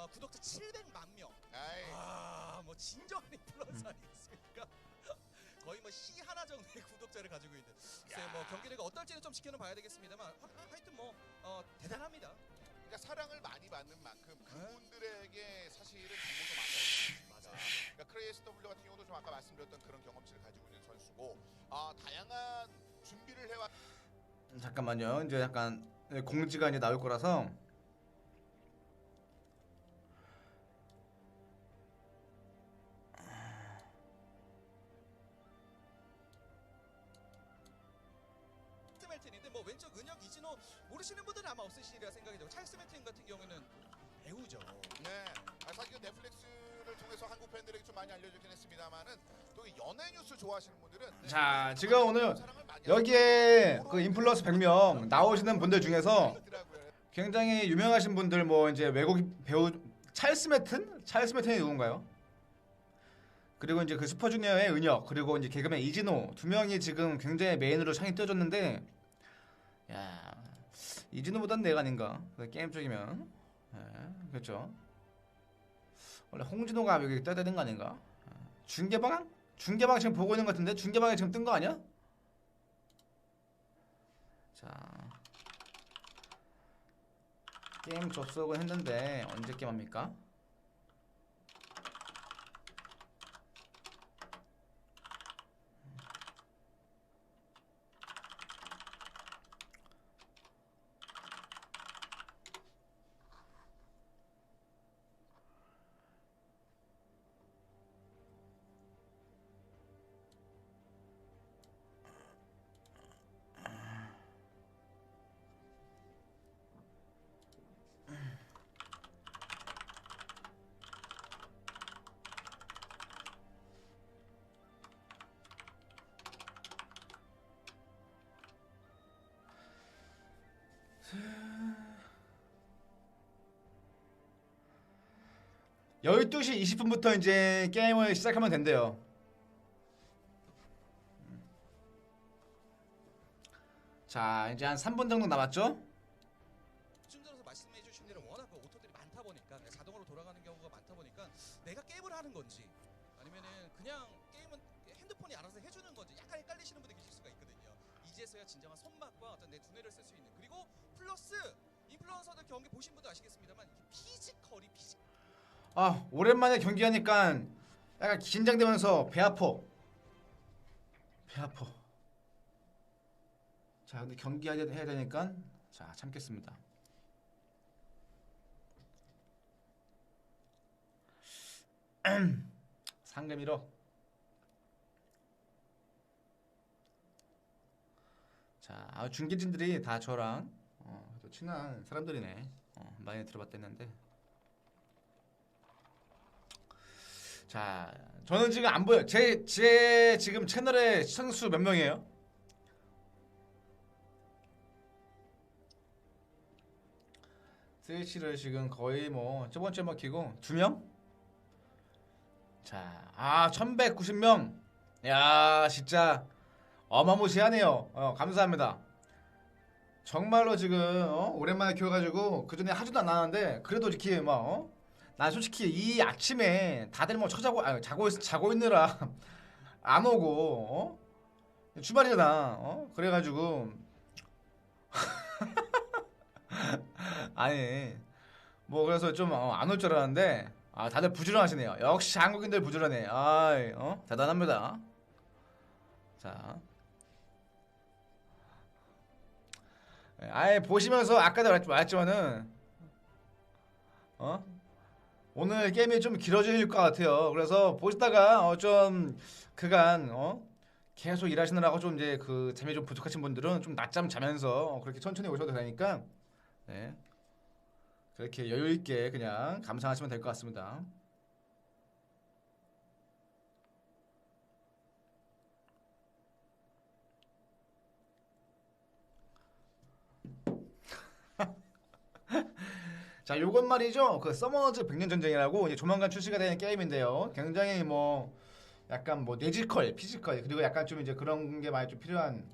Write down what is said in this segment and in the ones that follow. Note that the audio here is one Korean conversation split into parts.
어, 구독자 700만 명. 아이, 아, 뭐 진정한 인플루언서 아니겠습니까? 거의 뭐 C 하나 정도의 구독자를 가지고 있는. 글쎄 뭐 경기력이 어떨지는 좀 지켜는 봐야 되겠습니다만 하, 하여튼 뭐 어, 대단합니다. 그러니까 사랑을 많이 받는 만큼 그분들에게 사실은 정보도 많이 얻습니다. 맞아요. 그러니까 크레이스W 같은 경우도 좀 아까 말씀드렸던 그런 경험치를 가지고 있는 선수고 아, 다양한 준비를 해왔 잠깐만요. 이제 약간 공지가 이제 나올 거라서 모르시는 분들은 아마 없으시리라 생각이 들고 찰스멜튼 같은 경우는 배우죠. 네. 아, 사실 넷플릭스를 통해서 한국 팬들에게 좀 많이 알려지긴 했습니다만은 또이 연예 뉴스 좋아하시는 분들은 네, 자, 지금 오늘 여기에 그 인플루언서 100명 나오시는 분들 중에서. 굉장히 유명하신 분들 뭐 이제 외국 배우 찰스 매튼? 찰스 매튼이 누군가요? 그리고 이제 그 슈퍼주니어의 은혁 그리고 이제 개그맨 이진호 두 명이 지금 굉장히 메인으로 창이 떠졌는데 야 이진호보단 내가 아닌가 그 게임 쪽이면 예, 그렇죠 원래 홍진호가 여기 떠야 되는 거 아닌가 예. 중계방? 중계방 지금 보고 있는 것 같은데 중계방에 지금 뜬 거 아니야? 자 게임 접속은 했는데 언제 게임 합니까? 열두 시 20분부터 이제 게임을 시작하면 된대요. 자, 이제 한 3분 정도 남았죠? 내가 게임을 하는 건지 아니면은 그냥 게임은 핸드폰이 알아서 해주는 건지 약간 헷갈리시는 분들 계실 수가 있거든요. 이제서야 진정한 손맛과 어떤 내 두뇌를 쓸 수 있는 그리고 플러스 인플루언서들 경기 보신 분도 아시겠습니다만 이게 피지컬이 피지 아, 오랜만에 경기하니까 약간 긴장되면서 배 아파. 배 아파. 자, 근데 경기해야 해야 되니까 자, 참겠습니다. 상금 1억. 자, 아, 중계진들이 다 저랑 친한 사람들이네. 어, 많이 들어봤댔는데. 자, 저는 지금 안 보여. 제, 제 지금 채널의 시청수 몇 명이에요? 스위치를 지금 거의 뭐 저번 주에 먹히고 두 명? 자, 아 1190명. 야, 진짜 어마무시하네요. 어, 감사합니다. 정말로 지금 어? 오랜만에 키워가지고 그 전에 하지도 않았는데 그래도 이렇게 막 어? 난 솔직히 이 아침에 다들 뭐 쳐자고 아, 자고 있, 자고 있느라 안 오고 어? 주말이잖아 어? 그래가지고 아니 뭐 그래서 좀 안 올 줄 알았는데 아 다들 부지런하시네요 역시 한국인들 부지런해 아이 어 대단합니다 자 아예 보시면서 아까도 말했- 말했지만은 어 오늘 게임이 좀 길어질 것 같아요. 그래서 보시다가 어, 좀 그간 어 계속 일하시느라고 좀 이제 그 재미 좀 부족하신 분들은 좀 낮잠 자면서 어, 그렇게 천천히 오셔도 되니까 네 그렇게 여유 있게 그냥 감상하시면 될 것 같습니다. 자, 요건 말이죠. 그 서머너즈 백년 전쟁이라고 이제 조만간 출시가 되는 게임인데요. 굉장히 뭐 약간 뭐 뇌지컬, 피지컬 그리고 약간 좀 이제 그런 게 많이 좀 필요한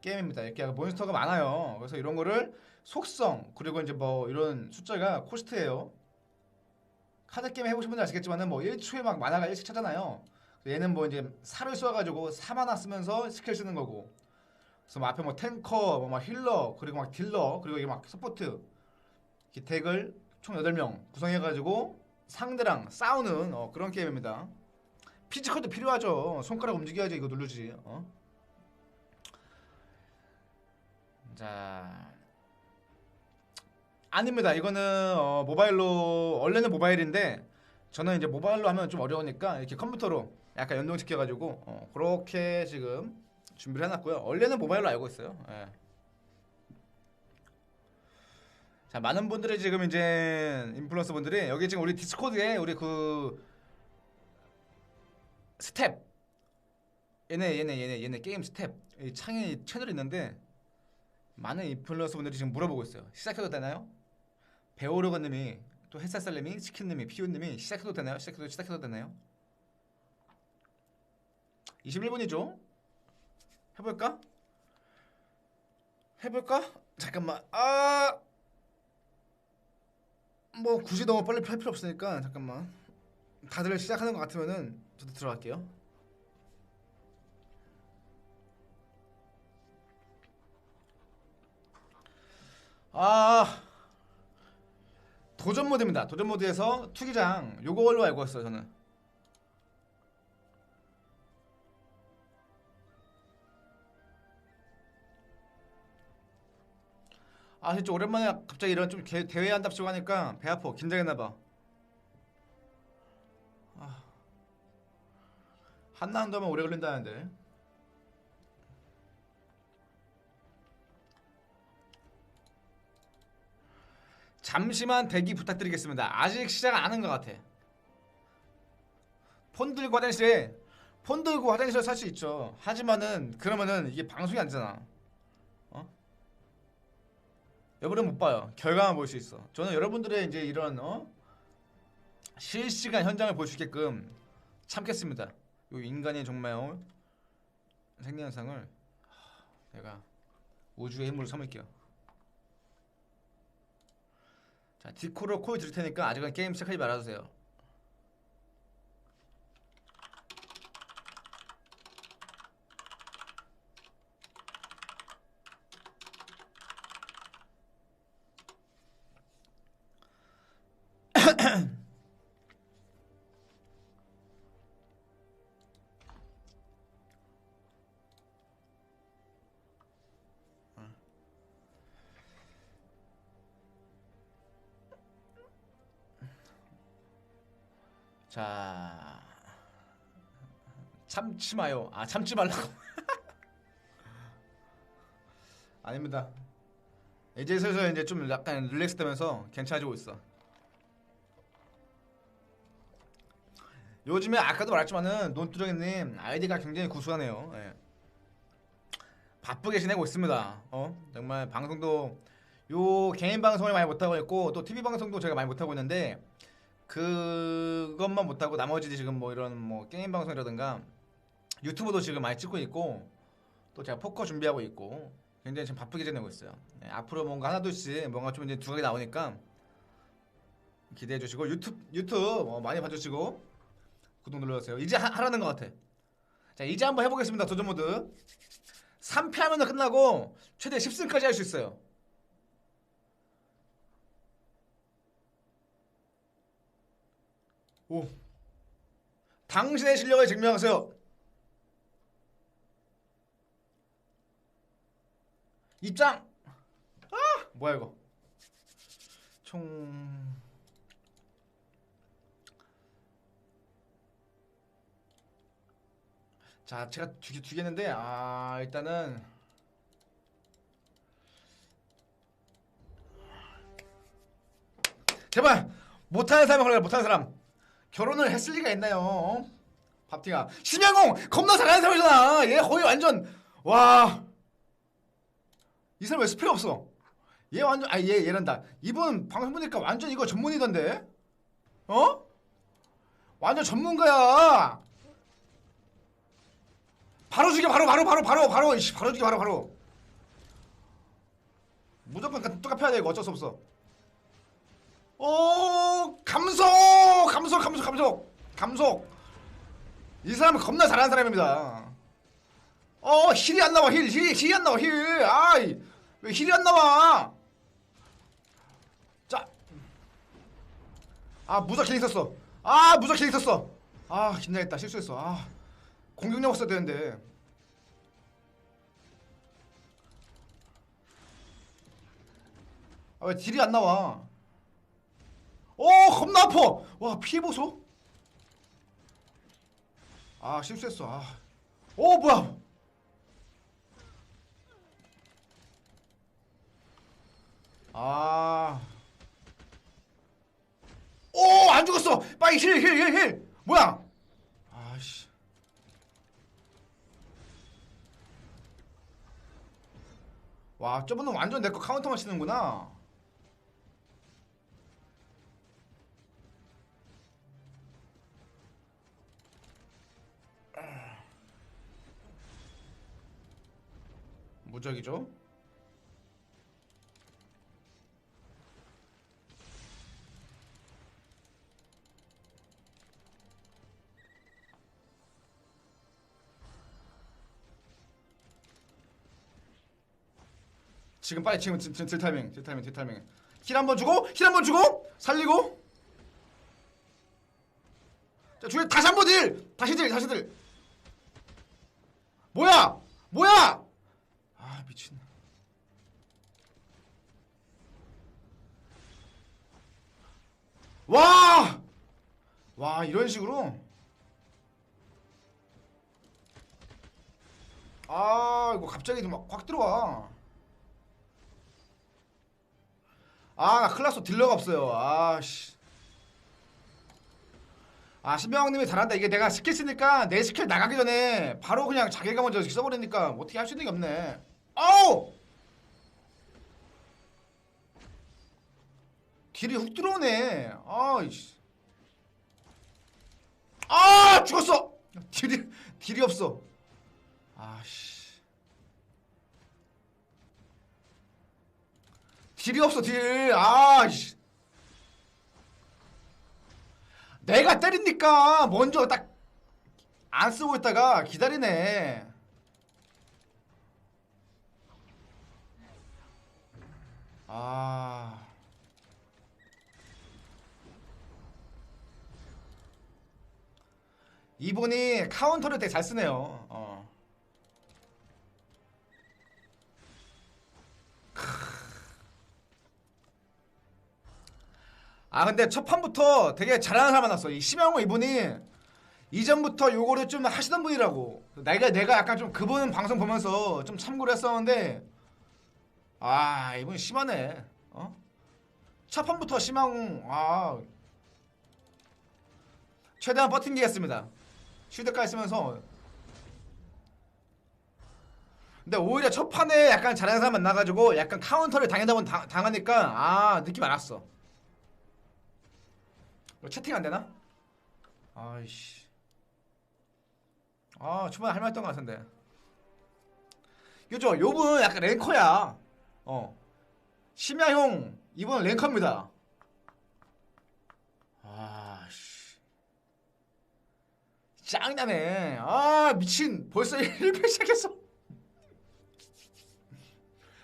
게임입니다. 이렇게 몬스터가 많아요. 그래서 이런 거를 속성 그리고 이제 뭐 이런 숫자가 코스트예요. 카드 게임 해보신 분들 아시겠지만은 뭐 1초에 막 만화가 1씩 차잖아요. 얘는 뭐 이제 살을 쏘아가지고 4만화 쓰면서 스킬 쓰는 거고. 그래서 뭐 앞에 뭐 탱커, 뭐 막 힐러, 그리고 막 딜러, 그리고 이게 막 서포트. 덱을 총 8명 구성해가지고 상대랑 싸우는 어, 그런 게임입니다. 피지컬도 필요하죠. 손가락 움직여야지 이거 누르지. 어? 자. 아닙니다. 이거는 어, 모바일로 원래는 모바일인데 저는 이제 모바일로 하면 좀 어려우니까 이렇게 컴퓨터로 약간 연동시켜가지고 어, 그렇게 지금 준비를 해놨고요. 원래는 모바일로 알고 있어요. 예. 자 많은 분들이 지금 이제 인플루언서 분들이 여기 지금 우리 디스코드에 우리 그 스텝 얘네 얘네 얘네 얘네 게임 스텝 이 창에 채널이 있는데 많은 인플루언서 분들이 지금 물어보고 있어요. 시작해도 되나요? 배우로건님이 또 햇살살님이 치킨님이 피우님이 시작해도 되나요? 시작해도 시작해도 되나요? 21분이죠? 해볼까? 해볼까? 잠깐만 아. 뭐 굳이 너무 빨리 할 필요 없으니까 잠깐만 다들 시작하는 것 같으면은 저도 들어갈게요. 아 도전 모드입니다. 도전 모드에서 투기장 요걸로 알고 있어요 저는. 아 진짜 오랜만에 갑자기 이런 좀 개- 대회 한답시고 하니까 배 아파 긴장했나봐. 아. 한라운드 하면 오래 걸린다는데. 잠시만 대기 부탁드리겠습니다. 아직 시작 안 한 것 같아. 폰 들고 화장실에 폰 들고 화장실에 살 수 있죠. 하지만은 그러면은 이게 방송이 안 되잖아. 어? 여러분은 못 봐요. 결과만 볼 수 있어. 저는 여러분들의 이제 이런 어? 실시간 현장을 볼 수 있게끔 참겠습니다. 요 인간의 정말 어? 생리현상을 하, 내가 우주의 힘으로 삼을게요. 자 디코로 콜 드릴 테니까 아직은 게임 시작하지 말아주세요. 자 참지 마요. 아 참지 말라고. 아닙니다. 이제 슬슬 이제 좀 약간 릴렉스 되면서 괜찮아지고 있어. 요즘에 아까도 말했지만은 논두렁이님 아이디가 굉장히 구수하네요. 예. 바쁘게 지내고 있습니다. 어 정말 방송도 요 개인 방송을 많이 못하고 있고 또 TV 방송도 제가 많이 못하고 있는데 그것만 못하고 나머지 지금 뭐 이런 뭐 게임 방송이라든가 유튜브도 지금 많이 찍고 있고 또 제가 포커 준비하고 있고 굉장히 지금 바쁘게 지내고 있어요. 네, 앞으로 뭔가 하나둘씩 뭔가 좀 이제 두각이 나오니까 기대해 주시고 유튜브 유튜브 어, 많이 봐주시고 구독 눌러주세요. 이제 하, 하라는 것 같아. 자 이제 한번 해보겠습니다. 도전 모드 3패 하면 끝나고 최대 10승까지 할 수 있어요. 오. 당신의 실력을 증명하세요. 입장. 아, 뭐야 이거? 총 자, 제가 두, 개- 두 개는데 아, 일단은 제발 못하는 사람 걸려 못하는 사람 결혼을 했을 리가 있나요? 어? 밥팅아 심양공 겁나 잘하는 사람이잖아. 얘 거의 완전 와. 이 사람 왜 스피가 없어. 얘 완전 아 얘 얘란다. 이분 방송 보니까 완전 이거 전문이던데? 어? 완전 전문가야. 바로 죽여 바로 바로 바로 바로 바로. 바로 죽여 바로 바로. 무조건 똑같아야 돼 이거. 어쩔 수 없어 오 감소 감속 감속 이 사람은 겁나 잘하는 사람입니다. 어 힐이 안 나와 힐 힐, 힐이 안 나와 힐. 아이 왜 힐이 안 나와? 자아 무적 힐 있었어. 아 무적 힐 있었어. 아 긴장했다. 실수했어. 아 공격력 써야 되는데. 아왜 딜이 안 나와 오 겁나 아파 와 피해 보소 아 실수했어 아. 오 뭐야 아. 오, 안 죽었어. 빨리 힐, 힐, 힐, 힐. 뭐야? 아씨. 와, 저분은 완전 내 거 카운터만 치는구나. 무적이죠? 지금 빨리 지금 질, 질 타이밍 질 타이밍 질 타이밍 힐 한번 주고 힐 한번 주고 살리고 자 주에 다시 한 번 딜 다시 딜 다시 딜 뭐야 뭐야 아 미친 와! 와 이런 식으로 아 이거 갑자기 막확 들어와 아, 클라스 딜러가 없어요. 아, 씨. 아, 신병왕님이 잘한다. 이게 내가 스킬 쓰니까 내 스킬 나가기 전에 바로 그냥 자기가 먼저 써버리니까 뭐 어떻게 할 수 있는 게 없네. 아우! 딜이 훅 들어오네. 아이씨. 아, 죽었어! 딜이, 딜이 없어. 아씨. 딜이 없어 딜. 아씨. 내가 때리니까 먼저 딱 안 쓰고 있다가 기다리네. 아. 이분이 카운터를 되게 잘 쓰네요. 어. 아 근데 첫 판부터 되게 잘하는 사람 만났어. 이 심영호 이분이 이전부터 요거를 좀 하시던 분이라고. 내가 내가 약간 좀 그분 방송 보면서 좀 참고를 했었는데 아 이분 심하네. 어? 첫 판부터 심한 아 최대한 버틴기했습니다. 쉴드까지 쓰면서 근데 오히려 첫 판에 약간 잘하는 사람 만나가지고 약간 카운터를 당하다 본 당, 당하니까 아 느낌 알았어. 채팅 안 되나? 아이씨. 아 초반에 할말 했던 것 같은데. 요죠 요분 약간 랭커야. 어. 심야형 이분 랭커입니다. 아씨. 짱나네. 아 미친. 벌써 1패 시작했어.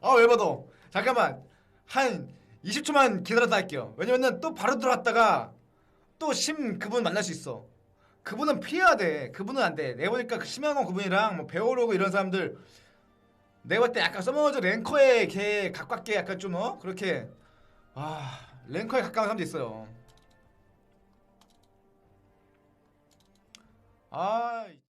아왜 받아? 잠깐만. 한 20초만 기다렸다 할게요. 왜냐면은 또 바로 들어왔다가 또 심 그분 만날 수 있어. 그분은 피해야 돼. 그분은 안 돼. 내가 보니까 그 심양원 그분이랑 뭐 배우려고 이런 사람들 내가 볼때 약간 서머저 랭커에 걔 가깝게 약간 좀 어? 그렇게 아 랭커에 가까운 사람도 있어요. 아